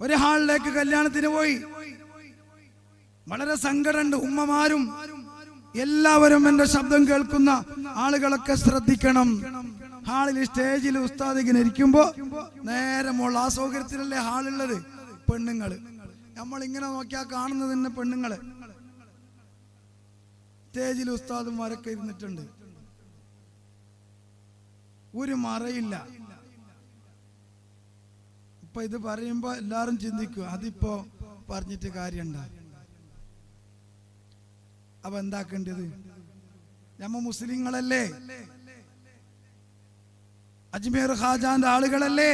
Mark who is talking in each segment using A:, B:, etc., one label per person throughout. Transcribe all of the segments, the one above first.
A: ഒരു ഹാളിലേക്ക് കല്യാണത്തിന് പോയി. വളരെ സങ്കടമുണ്ട് ഉമ്മമാരും എല്ലാവരും എന്റെ ശബ്ദം കേൾക്കുന്ന ആളുകളൊക്കെ ശ്രദ്ധിക്കണം. ഹാളിൽ സ്റ്റേജിൽ ഉസ്താദ് ഇങ്ങനെ ഇരിക്കുമ്പോ നേരെ മോൾ ആ സൗകര്യത്തിലല്ലേ ഹാളുള്ളത്? പെണ്ണുങ്ങൾ. നമ്മൾ ഇങ്ങനെ നോക്കിയാൽ കാണുന്നത് തന്നെ പെണ്ണുങ്ങൾ. സ്റ്റേജിൽ ഉസ്താദുമാരൊക്കെ ഇരുന്നിട്ടുണ്ട്. ഒരു മറയില്ല. ഇപ്പൊ ഇത് പറയുമ്പോ എല്ലാരും ചിന്തിക്കും അതിപ്പോ പറഞ്ഞിട്ട് കാര്യണ്ട അപ്പൊ എന്താക്കേണ്ടത് നമ്മ മുസ്ലിങ്ങളല്ലേ? അജ്മീർ ഖാജാന്റെ ആളുകളല്ലേ?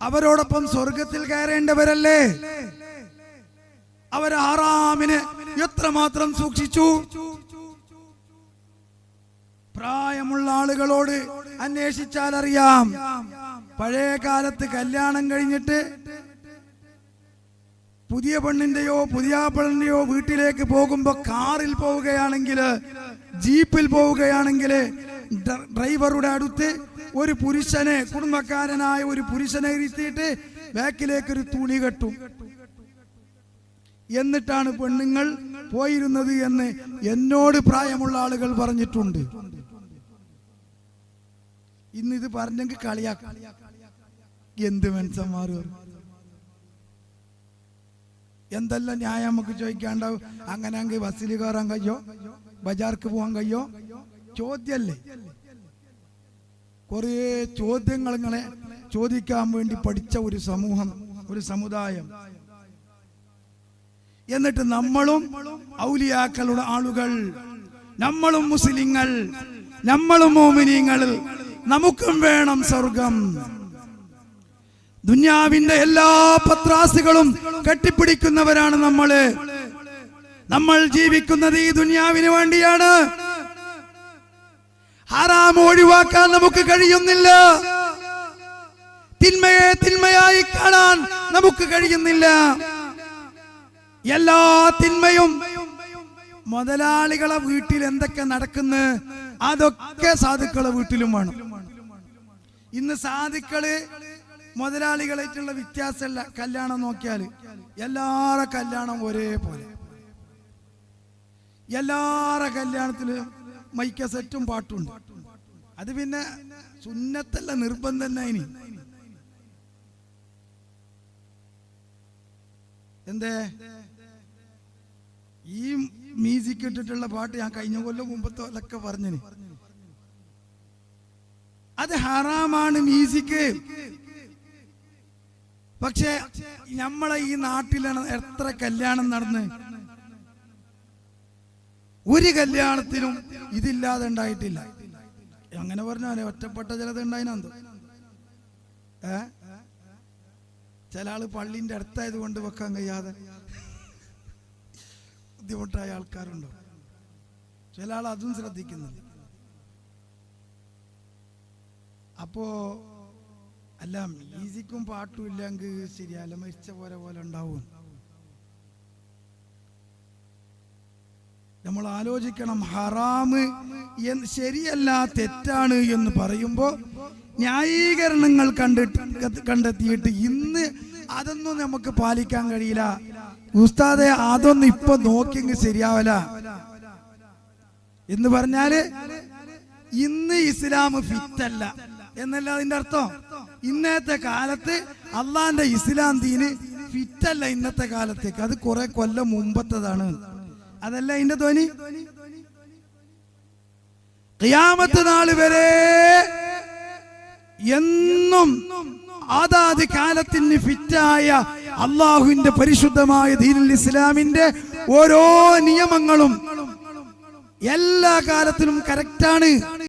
A: അവരോടൊപ്പം സ്വർഗത്തിൽ കയറേണ്ടവരല്ലേ? അവർ ആറാമിന് എത്രമാത്രം സൂക്ഷിച്ചു? പ്രായമുള്ള ആളുകളോട് അന്വേഷിച്ചാൽ അറിയാം പഴയ കാലത്ത് കല്യാണം കഴിഞ്ഞിട്ട് പുതിയ പെണ്ണിന്റെയോ പുതിയ പെണ്ണിന്റെയോ വീട്ടിലേക്ക് പോകുമ്പോ കാറിൽ പോവുകയാണെങ്കിൽ ജീപ്പിൽ പോവുകയാണെങ്കിൽ ഡ്രൈവറുടെ അടുത്ത് ഒരു പുരുഷനെ കുടുംബക്കാരനായ ഒരു പുരുഷനെ ഇരുത്തിയിട്ട് ബാക്കിലേക്ക് ഒരു തുണി കെട്ടും. എന്നിട്ടാണ് പെണ്ണുങ്ങൾ പോയിരുന്നത് എന്ന് എന്നോട് പ്രായമുള്ള ആളുകൾ പറഞ്ഞിട്ടുണ്ട്. ഇന്ന് ഇത് പറഞ്ഞെങ്കിൽ കളിയാക്കാം. എന്ത് മനുഷ്യന്മാർ എന്തെല്ലാം ന്യായം നമുക്ക് ചോദിക്കാണ്ടാവും? അങ്ങനെ അങ്ങ് ബസ്സിൽ കയറാൻ കഴിയോ? ബജാർക്ക് പോകാൻ കഴിയോ? ചോദ്യല്ലേ? കുറേ ചോദ്യങ്ങൾ ഇങ്ങനെ ചോദിക്കാൻ വേണ്ടി പഠിച്ച ഒരു സമൂഹം ഒരു സമുദായം. എന്നിട്ട് നമ്മളും ഔലിയാക്കളുടെ ആളുകൾ നമ്മളും മുസ്ലിങ്ങൾ നമ്മളും മോമിനിങ്ങൾ നമുക്കും വേണം സ്വർഗം. ദുന്യാവിന്റെ എല്ലാ പത്രാസുകളും കെട്ടിപ്പിടിക്കുന്നവരാണ് നമ്മൾ. നമ്മൾ ജീവിക്കുന്നത് ഈ ദുന്യാവിന് വേണ്ടിയാണ്. ഹറാം ഒഴിവാക്കാൻ നമുക്ക് കഴിയുന്നില്ല. തിന്മയെ തിന്മയായി കാണാൻ നമുക്ക് കഴിയുന്നില്ല. എല്ലാ തിന്മയും മുതലാളികളെ വീട്ടിൽ എന്തൊക്കെ നടക്കുന്നു അതൊക്കെ സാധുക്കളെ വീട്ടിലും വേണം. ഇന്ന് സാധുക്കൾ മുതലാളികളായിട്ടുള്ള വ്യത്യാസമല്ല. കല്യാണം നോക്കിയാൽ എല്ലാവരുടെ കല്യാണം ഒരേപോലെ. എല്ലാവരുടെ കല്യാണത്തിൽ മൈക്ക സെറ്റും പാട്ടുണ്ട് അത് പിന്നെ സുന്നത്തല്ല നിർബന്ധം തന്നെ ഇനി. എന്തേ? ഈ മ്യൂസിക് ഇട്ടിട്ടുള്ള പാട്ട് ഞാൻ കഴിഞ്ഞ കൊല്ലം മുമ്പത്തെ കൊല്ലൊക്കെ പറഞ്ഞിന്. അത് ഹറാമാണ് മ്യൂസിക് പക്ഷെ നമ്മളെ ഈ നാട്ടിലാണ് എത്ര കല്യാണം നടന്ന്. ഒരു കല്യാണത്തിനും ഇതില്ലാതെ ഉണ്ടായിട്ടില്ല. അങ്ങനെ പറഞ്ഞാലേ ഒറ്റപ്പെട്ട ചിലത് ഉണ്ടായിനെന്തോ ഏ? ചില ആൾ പള്ളിന്റെ അടുത്തായത് കൊണ്ട് വെക്കാൻ കഴിയാതെ ബുദ്ധിമുട്ടായ ആൾക്കാരുണ്ടോ? ചില ആൾ അതും ശ്രദ്ധിക്കുന്നില്ല അപ്പോ അല്ല മ്യൂസിക്കും പാട്ടും ഇല്ലെങ്കിൽ ശരിയല്ല മരിച്ച പോലെ പോലെ ഉണ്ടാവും. നമ്മൾ ആലോചിക്കണം ഹറാമ് ശരിയല്ല തെറ്റാണ് എന്ന് പറയുമ്പോ ന്യായീകരണങ്ങൾ കണ്ടിട്ട് കണ്ടെത്തിയിട്ട് ഇന്ന് അതൊന്നും നമുക്ക് പാലിക്കാൻ കഴിയില്ല. ഉസ്താദെ അതൊന്നും ഇപ്പൊ നോക്കിയെങ്കിൽ ശരിയാവല എന്ന് പറഞ്ഞാൽ ഇന്ന് ഇസ്ലാം ഫിറ്റല്ല എന്നല്ല അതിന്റെ അർത്ഥം? ഇന്നത്തെ കാലത്ത് അള്ളാന്റെ ഇസ്ലാം ദീന് ഫിറ്റല്ല ഇന്നത്തെ കാലത്തേക്ക്. അത് കുറെ കൊല്ലം മുമ്പത്തതാണ്. അതല്ല അതിന്റെ ധ്വനി? ഖിയാമത്ത് നാൾ വരെ എന്നും അതാത് കാലത്തിന് ഫിറ്റായ അള്ളാഹുവിന്റെ പരിശുദ്ധമായ ദീനുൽ ഇസ്ലാമിന്റെ ഓരോ നിയമങ്ങളും എല്ലാ കാലത്തിലും കറക്റ്റാണ്